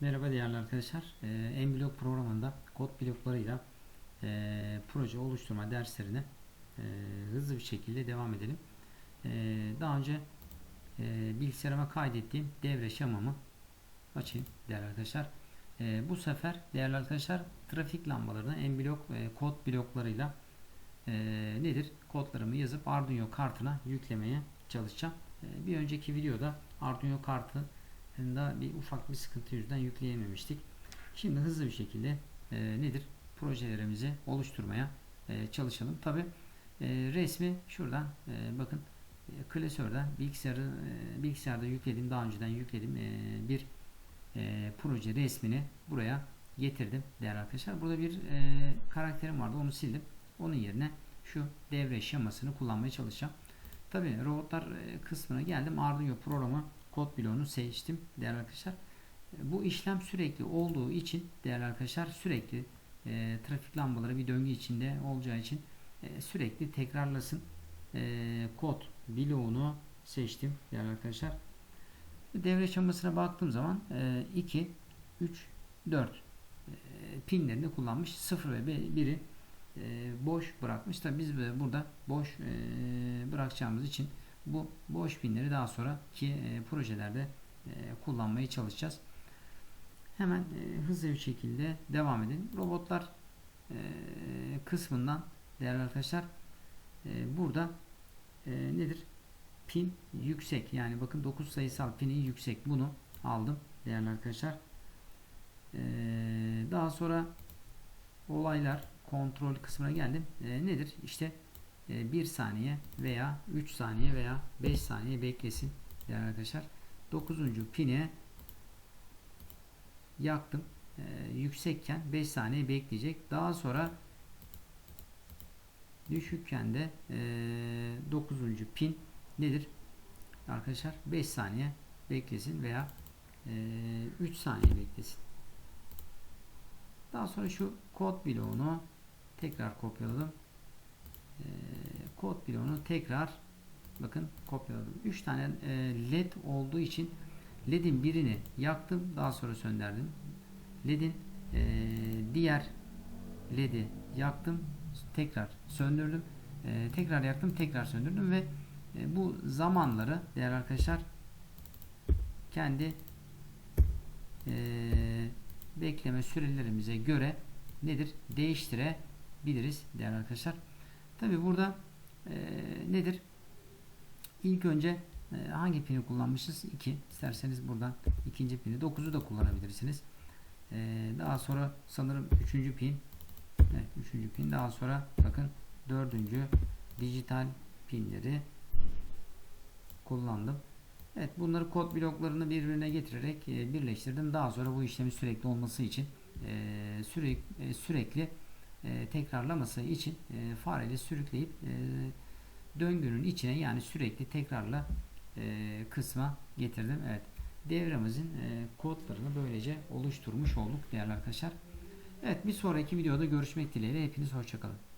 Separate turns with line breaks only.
Merhaba değerli arkadaşlar. Ee, Mblock programında kod bloklarıyla e, proje oluşturma derslerine e, hızlı bir şekilde devam edelim. E, daha önce e, bilgisayarıma kaydettiğim devre şemamı açayım değerli arkadaşlar. E, bu sefer değerli arkadaşlar trafik lambalarını Mblock e, kod bloklarıyla e, nedir? Kodlarımı yazıp Arduino kartına yüklemeye çalışacağım. E, bir önceki videoda Arduino kartı da bir ufak bir sıkıntı yüzünden yükleyememiştik. Şimdi hızlı bir şekilde e, nedir? Projelerimizi oluşturmaya e, çalışalım. Tabi e, resmi şuradan e, bakın e, klasörden bilgisayarı e, bilgisayarda yüklediğim daha önceden yüklediğim e, bir e, proje resmini buraya getirdim değerli arkadaşlar. Burada bir e, karakterim vardı onu sildim. Onun yerine şu devre şemasını kullanmaya çalışacağım. Tabi robotlar e, kısmına geldim. Arduino programı kod bloğunu seçtim değerli arkadaşlar. Bu işlem sürekli olduğu için değerli arkadaşlar sürekli e, trafik lambaları bir döngü içinde olacağı için e, sürekli tekrarlasın. E, kod bloğunu seçtim değerli arkadaşlar. Devre şemasına baktığım zaman e, 2, 3, 4 e, pinlerini kullanmış. 0 ve 1'i e, boş bırakmış. Tabi biz burada boş e, bırakacağımız için bu boş pinleri daha sonraki e, projelerde e, kullanmaya çalışacağız. Hemen e, hızlı bir şekilde devam edelim. Robotlar e, kısmından değerli arkadaşlar e, burada nedir? Pin yüksek. Yani bakın 9 sayısal pini yüksek. Bunu aldım değerli arkadaşlar. Daha sonra olaylar kontrol kısmına geldim. Nedir? İşte 1 saniye veya 3 saniye veya 5 saniye beklesin değerli arkadaşlar. 9. pine yaktım. Ee, yüksekken 5 saniye bekleyecek. Daha sonra düşükken de e, 9. pin nedir? Arkadaşlar 5 saniye beklesin veya e, 3 saniye beklesin. Daha sonra şu kod bloğunu tekrar kopyaladım. Kod bloğunu tekrar bakın kopyaladım. 3 tane e, led olduğu için ledin birini yaktım daha sonra söndürdüm. Ledin e, diğer ledi yaktım tekrar söndürdüm. E, tekrar yaktım tekrar söndürdüm ve bu zamanları değerli arkadaşlar kendi bekleme sürelerimize göre nedir değiştirebiliriz değerli arkadaşlar. Tabi burada e, nedir? İlk önce e, hangi pini kullanmışız? 2. İsterseniz buradan ikinci pini 9'u da kullanabilirsiniz. E, daha sonra sanırım 3. pin evet, 3. pin daha sonra bakın 4. dijital pinleri kullandım. Evet bunları kod bloklarını birbirine getirerek e, birleştirdim. Daha sonra bu işlemi sürekli olması için e, sürekli, e, sürekli e, tekrarlaması için e, fareyle sürükleyip e, döngünün içine yani sürekli tekrarla e, kısma getirdim. Evet. Devremizin e, kodlarını böylece oluşturmuş olduk değerli arkadaşlar. Evet bir sonraki videoda görüşmek dileğiyle hepiniz hoşçakalın.